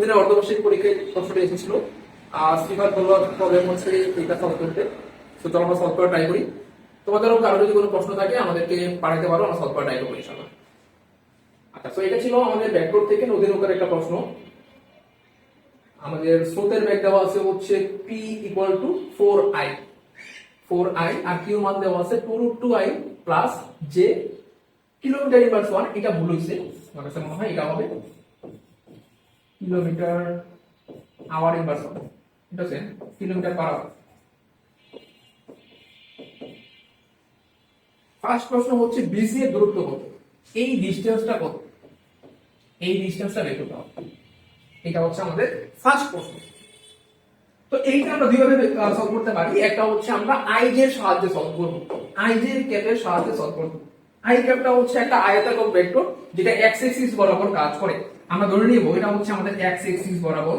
দিনের অর্ধবার্ষিক পরীক্ষায় প্রশ্নটা এসেছিল। আর স্পিকার প্রবলেম হচ্ছে এইটা সলভ করতে। তো আমরা সলভ করা ট্রাই করি। তোমাদেরও কারও যদি কোনো প্রশ্ন থাকে, আমাদেরকে পাঠাতে পারো, আমরা সলভ করা ট্রাই করব ইনশাল্লাহ আচ্ছা তো এটা ছিল আমাদের ব্যাকরোড থেকে নদী নৌকার একটা প্রশ্ন। আমাদের স্রোতের ব্যাগ দেওয়া আছে হচ্ছে P equal to four I four I R Q মান দেওয়া আছে two root two I plus J kilometre inverse one এটা ভুল হয়েছে। মনে হয় এটা হবে। কিলোমিটার আওয়ার ইনভার্স ওয়ান ঠিক আছে? কিলোমিটার পার আওয়ার ফার্স্ট প্রশ্ন হচ্ছে বিসি এর দূরত্ব কত? এই ডিসটেন্সটা কত? এই ডিসটেন্সটা বের করতে হবে। এটা হচ্ছে আমাদের ফার্স্ট প্রশ্ন। তো এইটা আমরা দুইভাবে সলভ করতে পারি। একটা হচ্ছে আমরা আইজের সাহায্যে সলভ করব। আইজের ক্যাপের সাহায্যে সলভ করব। আই ক্যাপটা হচ্ছে একটা আয়তাকার ভেক্টর যেটা এক্স এক্সিস বরাবর কাজ করে। আমরা ধরে নিব, এটা হচ্ছে আমাদের এক্স এক্সিস বরাবর।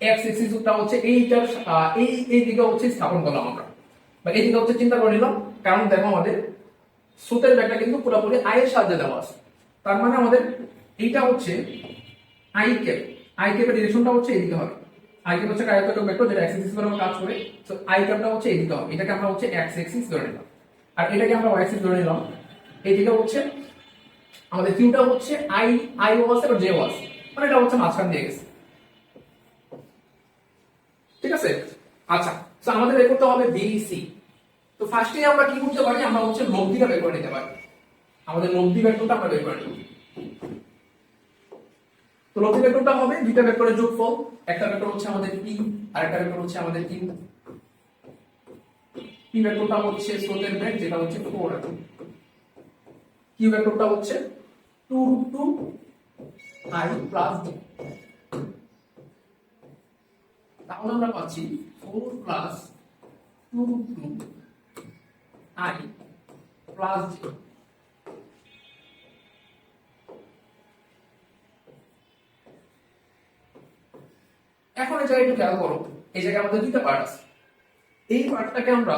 এক্স এক্সিসটা হচ্ছে এইটার এই এই দিকে হচ্ছে স্থাপন করলাম আমরা। বা এই দিকে হচ্ছে চিন্তা করে নিলাম, কারণ দেখো আমাদের সুতের ব্যাগটা কিন্তু পুরোপুরি আয়ের সাহায্যে দেওয়া আছে। তার মানে আমাদের এইটা হচ্ছে আই ক্যাপ আই ক্যাপের ডিরেকশনটা হচ্ছে এইদিকে হবে। আই ক্যাপ হচ্ছে আয়তাকার ভেক্টর, যেটা এক্স এক্সিস বরাবর কাজ করে। তো আই ক্যাপটা হচ্ছে এইদিকে হবে। এটাকে আমরা হচ্ছে এক্স এক্সিস ধরে নিলাম। আর এটাকে আমরা ওয়াই এক্সিস ধরে নিলাম। এইদিকে হচ্ছে আমাদের কিউটা হচ্ছে আই আই ও আছে আর জে ও মানে এটা হচ্ছে মাঝখান দিয়ে গেছে। ঠিক আছে? আচ্ছা তো আমাদের বের করতে হবে বিসি তো ফার্স্টে আমরা কি করতে পারি? আমরা হচ্ছে লব্ধিটা বের করে নিতে পারি। আমাদের লব্ধি ভেক্টরটা আমরা বের করে নিব। তো লব্ধি ভেক্টরটা হবে দুইটা ভেক্টরের যোগফল। একটা ভেক্টর হচ্ছে আমাদের পি আর একটা ভেক্টর হচ্ছে আমাদের কিউ পি ভেক্টরটা হচ্ছে স্রোতের বেগ যেটা হচ্ছে 4 কিউ ভেক্টরটা হচ্ছে 2 রুট 2 i প্লাস তাহলে আমরা পাচ্ছি 4 plus 2 root 2 i plus d এখন এই জায়গায় একটু খেয়াল করো, এই জায়গায় আমাদের দুইটা পার্ট আছে। এই পার্টটাকে আমরা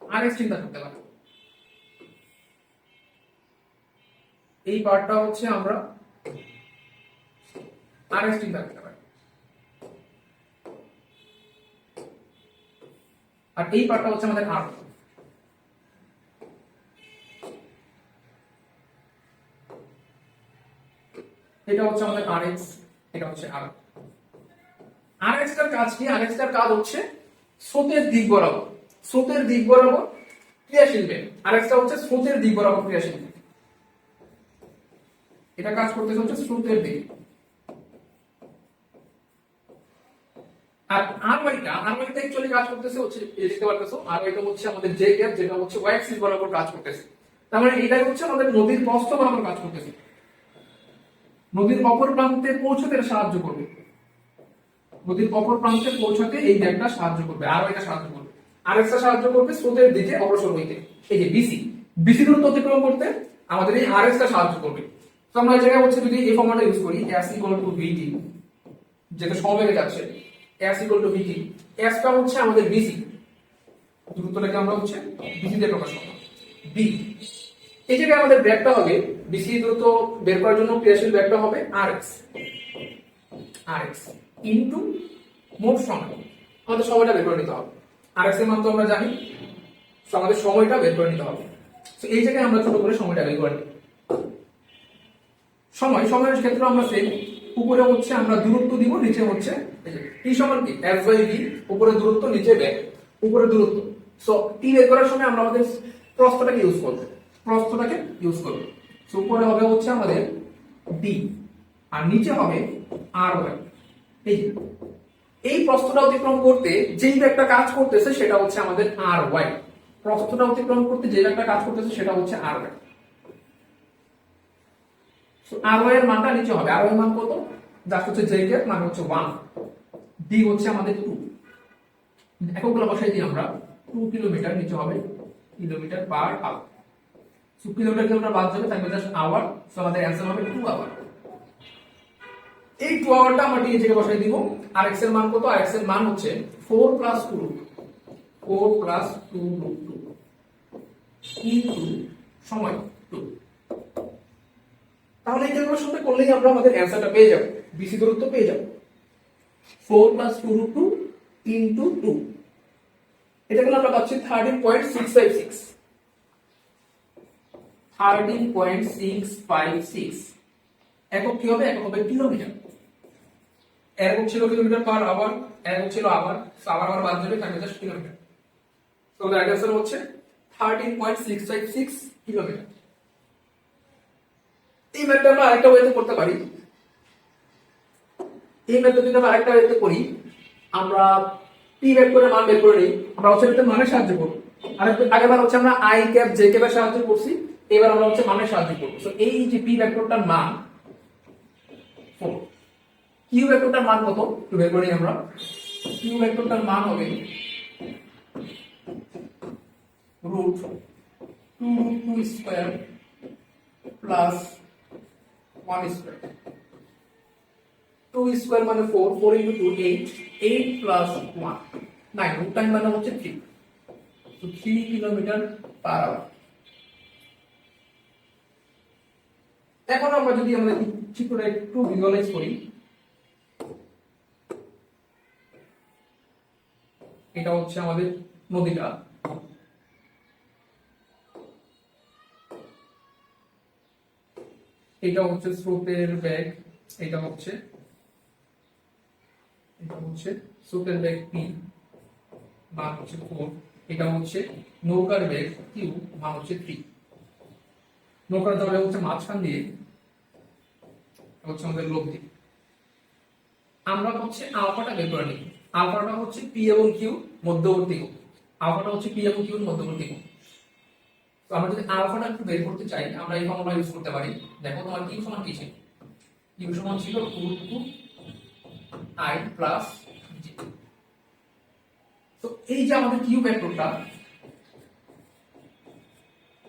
আর এক চিন্তা করতে পারি। এই পার্টটা হচ্ছে আমরা আর চিন্তা করতে পারি। আর এই পার্টটা হচ্ছে আমাদের আর এটা হচ্ছে আমাদের আর এটা হচ্ছে আর আর এক্সটার কাজ কি? আর এক্সটার কাজ হচ্ছে স্রোতের দিক বরাবর। স্রোতের দিক বরাবর ক্রিয়াশীল বেগ। আর এক্সটা হচ্ছে স্রোতের দিক বরাবর ক্রিয়াশীল এটা কাজ করতেছে হচ্ছে স্রোতের দিক। আর আর ওয়াইটা আর ওয়াইটা অ্যাকচুয়ালি কাজ করতেছে হচ্ছে এই দেখতে পারতেছো হচ্ছে আমাদের জে গ্যাপ যেটা হচ্ছে ওয়াই অ্যাক্সিস বরাবর কাজ করতেছে। তার মানে এটা হচ্ছে আমাদের নদীর প্রস্থ বরাবর কাজ করতেছে। নদীর অপর প্রান্তে পৌঁছতে সাহায্য করবে। নদীর অপর প্রান্তে পৌঁছাতে এই ব্যাগটা সাহায্য করবে, আর এটা সাহায্য করবে। আর একটা সাহায্য করবে স্রোতের দিকে অগ্রসর হইতে। এই যে বিসি বিসি দূরত্ব অতিক্রম করতে আমাদের এই আর সাহায্য করবে। তো আমরা এই জায়গায় হচ্ছে যদি এই ফর্মুলাটা ইউজ করি এস ইকুয়াল টু ভিটি যেটা সমবেগে যাচ্ছে এস ইকুয়াল টু ভিটি এসটা হচ্ছে আমাদের বিসি দূরত্বটাকে আমরা হচ্ছে বিসি দিয়ে প্রকাশ করব। বি এই জায়গায় আমাদের ব্যাগটা হবে বিসি দূরত্ব বের করার জন্য ক্রিয়াশীল ব্যাগটা হবে আর এক্স ইন্টু মোট সময়। আমাদের সময়টা বের করে নিতে হবে। এক্সের মান তো আমরা জানি আমাদের সময়টা বের করে নিতে হবে। তো এই জায়গায় আমরা ছোট করে সময়টা বের করে নিই। সময়, সময়ের ক্ষেত্রে আমরা সেম উপরে হচ্ছে আমরা দূরত্ব দিব, নিচে হচ্ছে টি সমান কি? এফ বাই ভি উপরে দূরত্ব, নিচে ব্যাগ উপরে দূরত্ব। সো টি বের করার সময় আমরা আমাদের প্রস্থটাকে ইউজ করব। প্রস্থটাকে ইউজ করব। সো উপরে হবে হচ্ছে আমাদের ডি আর নিচে হবে আর ওয়াই এই এই প্রস্থটা অতিক্রম করতে যেই একটা কাজ করতেছে, সেটা হচ্ছে আমাদের আর ওয়াই প্রস্থটা অতিক্রম করতে যে একটা কাজ করতেছে, সেটা হচ্ছে আর ওয়াই আর এর মানটা নিচে হবে। ওয়াই মান কত? যা হচ্ছে জে এর মান হচ্ছে ওয়ান ডি হচ্ছে আমাদের টু এককগুলো বসাই দিই আমরা। টু কিলোমিটার নিচে হবে। Kilometre per hour so kilometre kilometre বাদ যাবে থাকবে জাস্ট আওয়ার সো আমাদের অ্যান্সার হবে টু আওয়ার এই টু আওয়ারটা আমরা ডি থেকে বসাই দিব। আর এক্সের মান কত? আর এক্সের মান হচ্ছে four plus two root four plus two root two সময় টু এই ক্যালকুলেশনটা করলেই আমরা আমাদের অ্যান্সারটা পেয়ে যাব। বিসি দূরত্ব পেয়ে যাব। Four plus two two into two এটা কিন্তু আমরা পাচ্ছি thirteen point six five six thirteen point six five six একক কি হবে? একক হবে কিলোমিটার একক ছিল কিলোমিটার পার আওয়ার একক ছিল আওয়ার আওয়ার আওয়ার বাদ যাবে থাকবে জাস্ট কিলোমিটার তো রাইট অ্যান্সার হচ্ছে thirteen point six five six kilometre এই ম্যাথটা আমরা আরেকটা ওয়েতে করতে পারি। এই ম্যাথটা যদি আমরা আরেকটা ওয়েতে করি, আমরা পি ভেক্টরের মান বের করে নিই, আমরা হচ্ছে একটা মানের সাহায্য করব। আর আগেবার হচ্ছে আমরা আই ক্যাপ জে ক্যাপের সাহায্য করছি, এবার আমরা হচ্ছে মানের সাহায্য করব। তো এই যে পি ভেক্টরটার মান কিউ ভেক্টরটার মান কত? একটু বের করে আমরা। কিউ ভেক্টরটার মান হবে root two two square plus one square two square মানে four four into two eight eight plus one nine root time মানে হচ্ছে থ্রি তো থ্রি কিলোমিটার পার আওয়ার এখন আমরা যদি আমাদের চিত্রটা একটু ভিজুয়ালাইজ করি, এটা হচ্ছে আমাদের নদীটা। এটা হচ্ছে স্রোতের ব্যাগ এটা হচ্ছে এটা হচ্ছে স্রোতের ব্যাগ পি মান হচ্ছে ফোর এটা হচ্ছে নৌকার ব্যাগ কিউ মান হচ্ছে থ্রি নৌকার দলে হচ্ছে মাঝখান দিয়ে, হচ্ছে আমাদের লব্ধি আমরা হচ্ছে আলফাটা বের করে নিই। আলফাটা হচ্ছে পি এবং কিউ মধ্যবর্তী আলফাটা হচ্ছে পি এবং কিউ মধ্যবর্তী তো আমরা যদি আলফাটা একটু বের করতে চাই, আমরা এই ফর্মুলা ইউজ করতে পারি। দেখো তোমার কিউ সমান কি ছিল? কিউ সমান ছিল রুট টু আই প্লাস তো এই যে আমাদের কিউ ভেক্টরটা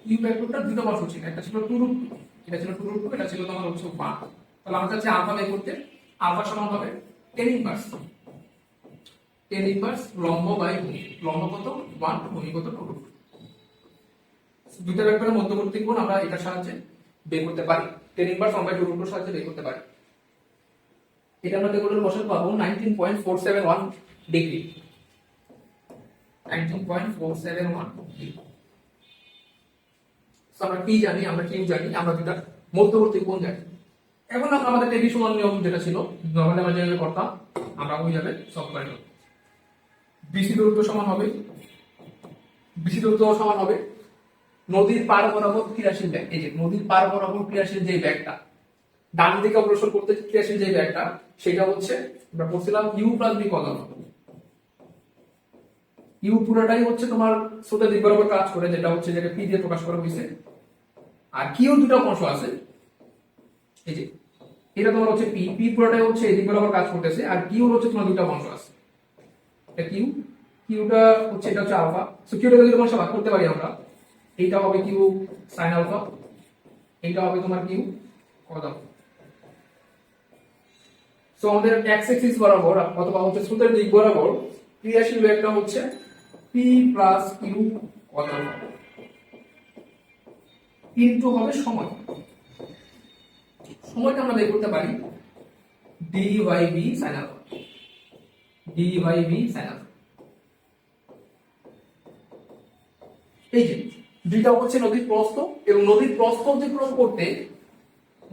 কিউ ভেক্টরটা দুটো মাস ছিল। একটা ছিল টু রুট এটা ছিল টু রুট টু এটা ছিল তোমার হচ্ছে ওয়ান তাহলে আমরা চাচ্ছি আলফা বের করতে আলফা সমান হবে টেন ইনভার্স টেন ইনভার্স লম্ব বাই ভূমি লম্ব কত? ওয়ান ভূমি কত? টু রুট দুইটা ভেক্টরের মধ্যবর্তী কোণ আমরা এটার সাহায্যে বের করতে পারি। Tan inverse one by two রুটের সাহায্যে বের করতে পারি। এটা আমরা পাবো nineteen point four seven one degree nineteen point four seven one আমরা কি জানি, আমরা কিউ জানি, আমরা দুটা মধ্যবর্তী কোণ জানি। এখন আমরা আমাদের সমান নিয়ম যেটা ছিল নর্মালি আমরা যেভাবে করতাম, আমরা ওইভাবে সলভ করে নেব বিসি দূরত্ব সমান হবে। বিসি দূরত্ব সমান হবে। নদীর পার বরাবর ক্রিয়াশীল ব্যাগ। এই যে নদীর পার বরাবর ক্রিয়াশীল যে ব্যাগটা, ডান দিকে অগ্রসর করতে ক্রিয়াশীল যে ব্যাগটা, সেটা হচ্ছে আমরা বলছিলাম ইউ প্লাস বি কত ইউ পুরোটাই হচ্ছে তোমার স্রোতের দিক বরাবর কাজ করে, যেটা হচ্ছে যেটা পি দিয়ে প্রকাশ করা হয়েছে। আর কিউ দুটো অংশ আছে। এই যে, এটা তোমার হচ্ছে পি পি পুরোটাই হচ্ছে এদিক বরাবর কাজ করতেছে, আর কিউ হচ্ছে তোমার দুটো অংশ আছে। এটা কিউ কিউটা হচ্ছে এটা হচ্ছে আলফা। সো কিউটা যদি তোমার ভাগ করতে পারি আমরা এইটা হবে কিউ সাইন আলফা। এইটা হবে তোমার কিউ কত সো আমাদের এক্স এক্সিস বরাবর অথবা হচ্ছে স্রোতের দিক বরাবর ক্রিয়াশীল বেগটা হচ্ছে পি প্লাস কিউ কত ইনটু হবে সময়। সময়টা আমরা বের করতে পারি D Y B sine alpha. D Y B sine alpha. এই যে। দুইটা হচ্ছে নদীর প্রস্থ এবং নদীর প্রস্থ অতিক্রম করতে,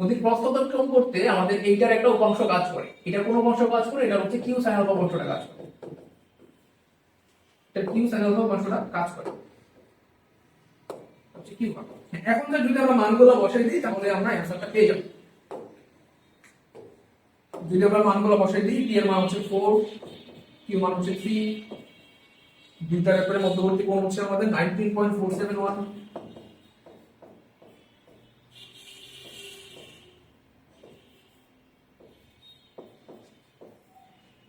নদীর প্রস্থ অতিক্রম করতে আমাদের এইটার একটা উপাংশ কাজ করে। এটার কোন উপাংশ কাজ করে? এটা হচ্ছে কিউ সাইন আলফা অংশটা কাজ করে। এটা কিউ সাইন কাজ করে। এখন যদি আমরা মানগুলো বসাই দিই, তাহলে আমরা অ্যান্সারটা পেয়ে যাব। যদি আমরা মানগুলো বসাই দিই পি এর মান হচ্ছে ফোর কিউ মান হচ্ছে থ্রি দুইটা ব্যাপারে মধ্যবর্তী কোণ হচ্ছে আমাদের nineteen point four seven one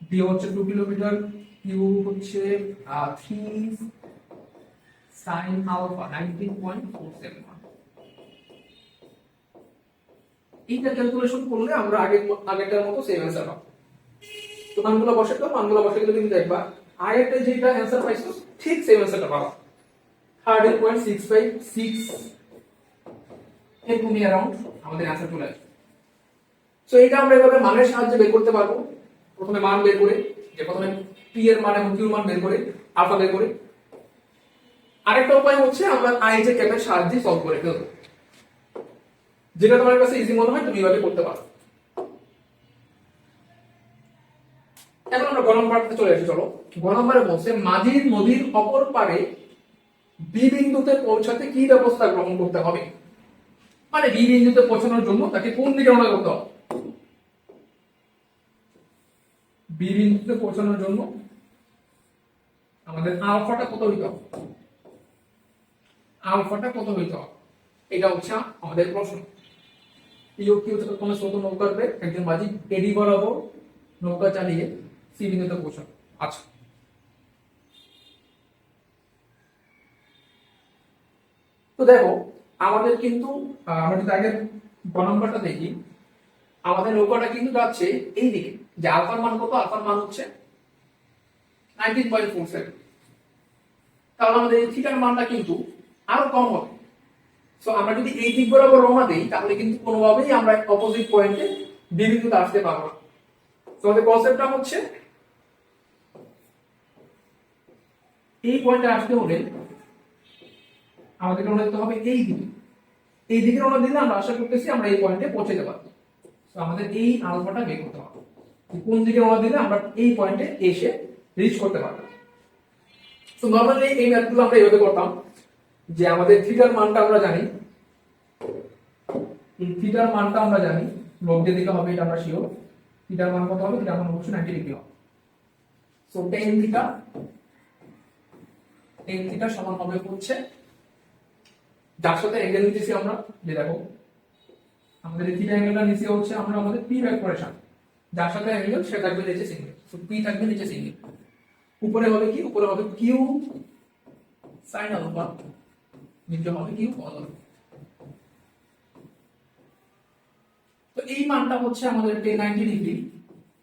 D হচ্ছে টু কিলোমিটার কিউ হচ্ছে three sine alpha nineteen point four seven one এইটা ক্যালকুলেশন করলে আমরা আগের আগেরটার মতো সেম অ্যান্সার পাবো। তো মানগুলো বসে তো, মানগুলো বসে গেলে তুমি দেখবা। আগেরটা যেটা অ্যান্সার পাইছো, ঠিক সেম অ্যান্সারটা পাবা। Thirteen point six five six এরকমই অ্যারাউন্ড আমাদের অ্যান্সার চলে আসবে। সো এটা আমরা এভাবে মানের সাহায্যে বের করতে পারব। প্রথমে মান বের করে, যে প্রথমে পি এর মান এবং কিউ মান বের করে আলফা বের করে। আরেকটা উপায় হচ্ছে আমরা আই যে ক্যাপের সাহায্যে সলভ করে ফেলব। যেটা তোমার কাছে ইজি মনে হয়, তুমি এভাবে করতে পারো। এখন আমরা গ নম্বরতে চলে আসি, চলো। গ নম্বরে বলছে, মাঝির নদীর অপর পারে বি বিন্দুতে পৌঁছাতে কি ব্যবস্থা গ্রহণ করতে হবে? মানে বি বিন্দুতে পৌঁছানোর জন্য তাকে কোন দিকে রওনা করতে হবে? বি বিন্দুতে পৌঁছানোর জন্য আমাদের আলফাটা কত হইতে হবে? আলফাটা কত হইতে হবে? এটা হচ্ছে আমাদের প্রশ্ন। ইউ কিউ থেকে কোনো ছোট নৌকার একজন মাঝি এডি বরাবর নৌকা চালিয়ে সি বিন্দুতে পৌঁছানো আচ্ছা। তো দেখো, আমাদের কিন্তু আমরা যদি আগে গ নম্বরটা দেখি, আমাদের নৌকাটা কিন্তু যাচ্ছে এই দিকে যে আলফার মান কত? আলফার মান হচ্ছে নাইনটিন পয়েন্ট ফোর সেভেন তাহলে আমাদের এই থিটার মানটা কিন্তু আরও কম হবে। সো আমরা যদি এই দিক বরাবর রওনা দিই, তাহলে কিন্তু কোনোভাবেই আমরা অপোজিট পয়েন্টে বিবিন্দুতে আসতে পারব না। তো আমাদের কনসেপ্টটা হচ্ছে এই পয়েন্টে আসতে হলে আমাদেরকে রওনা দিতে হবে এই দিকে। এই দিকে রওনা দিলে আমরা আশা করতেছি আমরা এই পয়েন্টে পৌঁছে যেতে পারব। তো আমাদের এই আলফাটা বের করতে হবে। কোন দিকে রওনা দিলে আমরা এই পয়েন্টে এসে রিচ করতে পারব তো নর্মালি এই ম্যাথগুলো আমরা এইভাবে করতাম যে আমাদের থিটার মানটা আমরা জানি। এই থিটার মানটা আমরা জানি। লব দিয়ে দিতে হবে এটা আমরা শিওর থিটার মান কত হবে? থিটার মান অবশ্যই 90 ডিগ্রি হবে। So tan theta tan theta সমান হবে হচ্ছে যার সাথে অ্যাঙ্গেল নিতেছি আমরা যে দেখো, আমাদের এই থিটা অ্যাঙ্গেলটা নিচে হচ্ছে, আমরা আমাদের পি যার সাথে অ্যাঙ্গেল সে থাকবে নিচে সিঙ্গেল সো পি থাকবে নিচে সিঙ্গেল উপরে হবে কি? উপরে হবে কিউ সাইন আলফা নিচে হবে কিউ তো এই মানটা হচ্ছে আমাদের tan ninety degree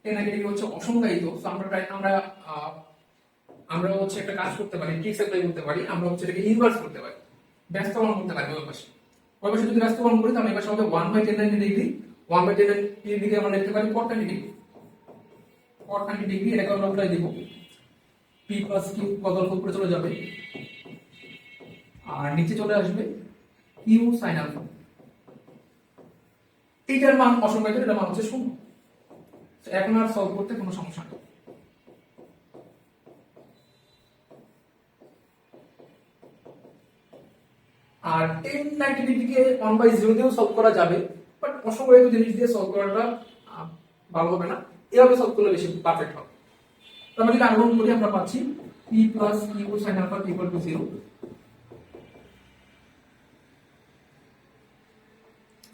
tan ninety degree হচ্ছে অসংজ্ঞায়িত। তো আমরা আমরা আমরা হচ্ছে একটা কাজ করতে পারি ট্রিক্স অ্যাপ্লাই করতে পারি, আমরা হচ্ছে এটাকে ইনভার্স করতে পারি। ব্যস্ত ব্যস্তকরণ করতে পারি ওই পাশে। ওই পাশে যদি ব্যস্ত ব্যস্তকরণ করি, তাহলে হবে one by tan ninety degree one by tan ninety degree আমরা লিখতে পারি cot ninety degree cot ninety degree এটাকে আমরা উল্টাই দিব। পি প্লাস কিউ বদল করে চলে যাবে। আর নিচে চলে আসবে কিউ সাইন আলফা এইটার মান অসংখ্য এটার মান হচ্ছে শূন্য। এখন আর সলভ করতে কোনো সমস্যা নেই। আর টেন নাইনটি ডিগ্রিকে ওয়ান বাই জিরো দিয়েও সলভ করা যাবে বাট অসংখ্য জিনিস দিয়ে সলভ করাটা ভালো হবে না। এভাবে সলভ করলে বেশি পারফেক্ট হবে। আমরা যদি আগ্রহণ করি আমরা পাচ্ছি। P plus Q sine alpha equal to zero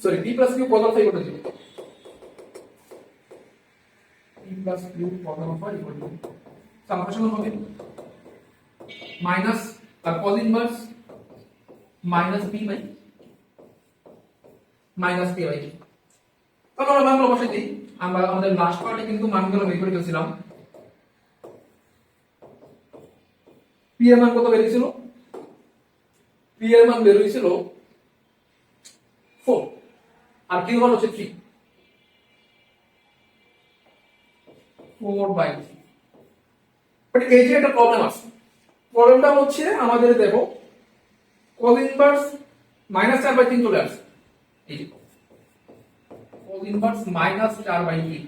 sorry P plus Q কত alpha equal to zero P plus Q কত আলফা ইকুয়াল টু তো আমার হবে। মাইনাস তার cos inverse minus P by minus P by তাহলে আমরা বাংলা বসাই আমরা আমাদের লাস্ট পার্টে কিন্তু মানগুলো বের করে ফেলছিলাম। পি এর মান কত বেরিয়েছিল পি এর মান বের হয়েছিল ফোর আর কিউ মান হচ্ছে থ্রি ফোর বাই বাট এই যে একটা প্রবলেম আছে। প্রবলেমটা হচ্ছে আমাদের দেখো কজ ইনভার্স মাইনাস চার বাই তিন চলে আসছে এই যে ইনভার্স মাইনাস চার বাই তিন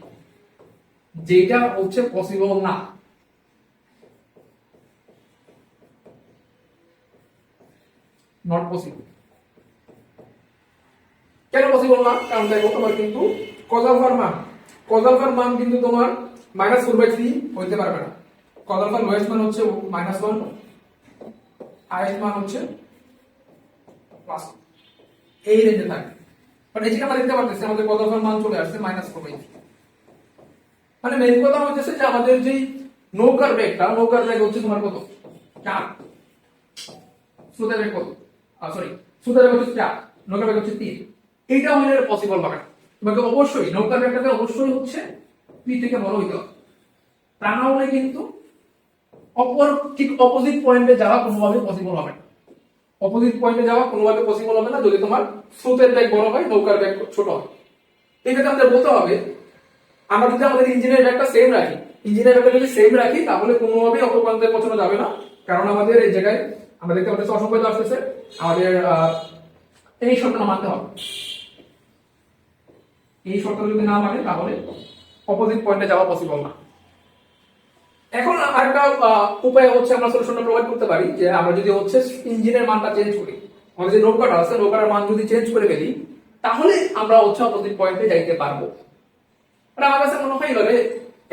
যেটা হচ্ছে পসিবল না। নট পসিবল কেন পসিবল না? কারণ দেখো তোমার কিন্তু কজালফার মান। কজালফার মান কিন্তু তোমার মাইনাস ফোর বাই থ্রি হইতে পারবে না। কজালফার লোয়েস্ট মান হচ্ছে মাইনাস ওয়ান হাইয়েস্ট মান হচ্ছে এই রেঞ্জে থাকে বাট এই আমরা দেখতে পাচ্ছি আমাদের কজালফার মান চলে আসছে মাইনাস ফোর বাই মানে মেন কথা হচ্ছে যে আমাদের যেই নৌকার ব্যাগটা নৌকার হচ্ছে তোমার কত? চার। সুতার কত? সরি সুতার হচ্ছে চার, নৌকার হচ্ছে তিন। এইটা আমাদের পসিবল হবে না। তোমাকে অবশ্যই নৌকার ব্যাগটাকে অবশ্যই হচ্ছে পি থেকে বড় হইতে হবে। তা না হলে কিন্তু অপর ঠিক অপোজিট পয়েন্টে যাওয়া কোনোভাবে পসিবল হবে না। অপোজিট পয়েন্টে যাওয়া, কোনোভাবে পসিবল হবে না যদি তোমার স্রোতের ব্যাগ বড় হয়, নৌকার ব্যাগ ছোট হয়। এই ক্ষেত্রে আমাদের বলতে হবে, আমরা যদি আমাদের ইঞ্জিনের ব্যাগটা সেম রাখি ইঞ্জিনের ব্যাগটা যদি সেম রাখি, তাহলে কোনোভাবেই অপর প্রান্তে পৌঁছানো যাবে না। কারণ আমাদের এই জায়গায়, আমরা দেখতে পাচ্ছি অসংখ্য আসতেছে আমাদের এই শর্তটা মানতে হবে। এই শর্ত যদি না মানে তাহলে অপোজিট পয়েন্টে যাওয়া পসিবল না। এখন আরেকটা উপায় হচ্ছে আমরা সলিউশনটা প্রোভাইড করতে পারি, যে আমরা যদি হচ্ছে ইঞ্জিনের মানটা চেঞ্জ করি, আমাদের যে নৌকাটা আছে নৌকার মান যদি চেঞ্জ করে ফেলি, তাহলে আমরা হচ্ছে অপোজিট পয়েন্টে যাইতে পারব। আর আমার কাছে মনে হয় এভাবে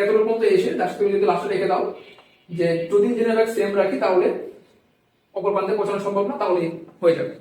এতটুকু পর্যন্ত এসে লাস্ট তুমি যদি লাস্টে রেখে দাও, যে যদি ইঞ্জিনের সেম রাখি, তাহলে অপর প্রান্তে পৌঁছানো সম্ভব না তাহলে হয়ে যাবে।